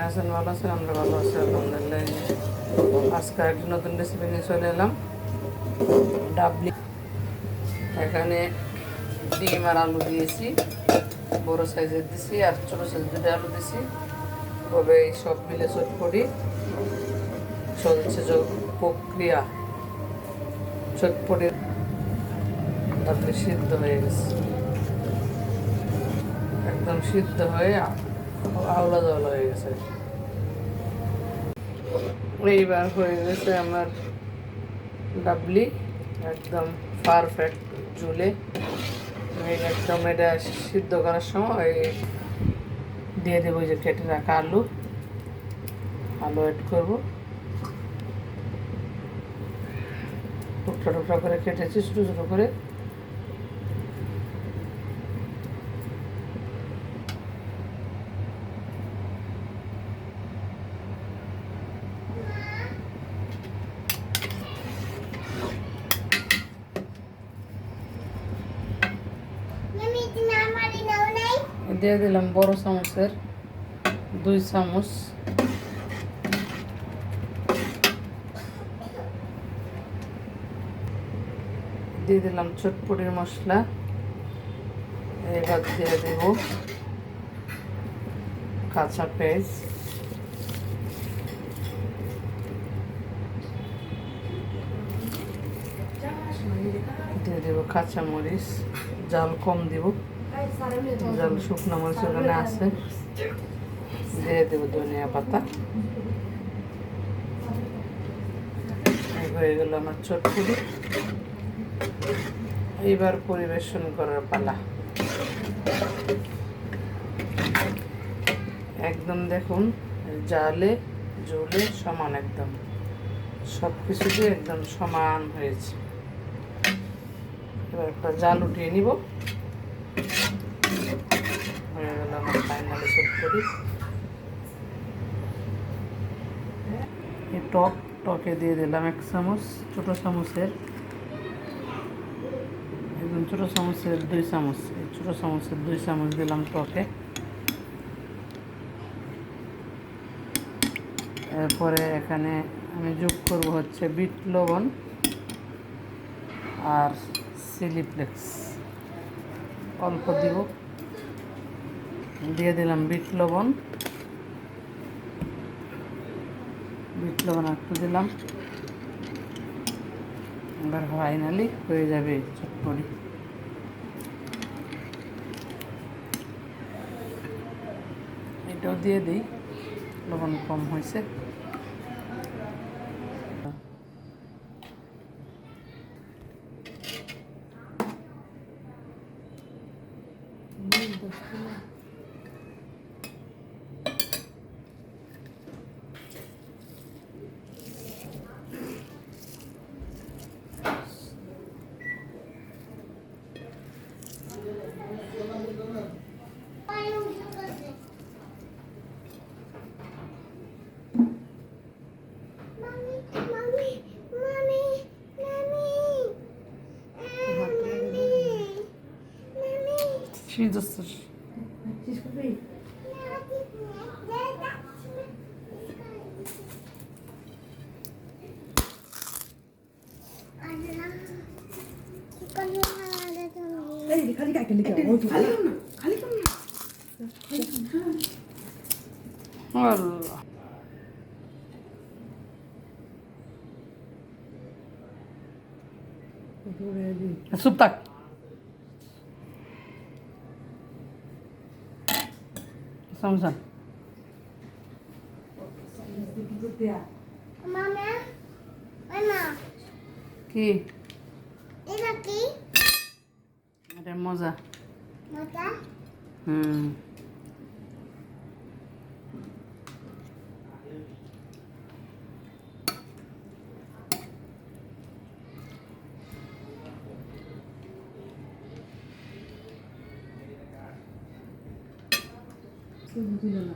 কেমন আছেন, ভালো আছেন, আমরা ভালো আছি, আলহামদুলিল্লাহ। আজকে একটি নতুন রেসিপি নিয়ে চলে এলাম। ডাবলি। এখানে ডিম আর আলু দিয়েছি। বড় সাইজের দিছি আর ছোটো সাইজ দুটো আলু দিছি। তবে এই সব মিলে চটপটি চলছে প্রক্রিয়া। চটপটি ডাবলি সিদ্ধ হয়ে গেছে। একদম সিদ্ধ হয়ে আওলা জল হয়ে গেছে। এইবার হয়ে গেছে আমার ডাবলি, একদম পারফেক্ট চুলে একদম এটা সিদ্ধ করার সময় দিয়ে দেবো যে কেটে রাখা আলু। আলু অ্যাড করব। টুকরা টুকরা করে কেটেছি, ছোটো ছোটো করে। দিয়ে দিলাম বড় চামচের দুই চামচ দিয়ে দিলাম চটপটির মশলা এবার দিয়ে দেব কাঁচা পেঁয়াজ দিয়ে দেবো কাঁচা মরিচ জাল কম দিব জাল শুকনো মরিচ ওখানে আছে। দিয়ে দেবো ধনিয়া পাতা। হয়ে গেল আমার চটপুরি এইবার পরিবেশন করার পালা। একদম দেখুন, জালে জলে সমান একদম। সব কিছুতে একদম সমান হয়েছে। এবার একটা জাল উঠিয়ে নিব হয়ে গেল আমার টক, টকে দিয়ে দিলাম এক চামচ, ছোটো চামচের। একদম ছোটো চামচের দুই চামচ, এই ছোটো চামচের দুই চামচ দিলাম টকে। এরপরে এখানে আমি যোগ করব হচ্ছে বিট লবণ আর চিলি ফ্লেক্স। অল্প দিব। দিয়ে দিলাম বিট লবণ। বিট লবণ একটু দিলাম। এবার ফাইনালি হয়ে যাবে চটপটি। এটাও দিয়ে দিই, লবণ কম হয়েছে। Świdostur. খালি Şimdi ısır. Hadi hadi kalk kalk kalk. Kalk kalk. Allah. चुप तक এটা কি? এটা মজা। মজা? হুম। 对不对的呢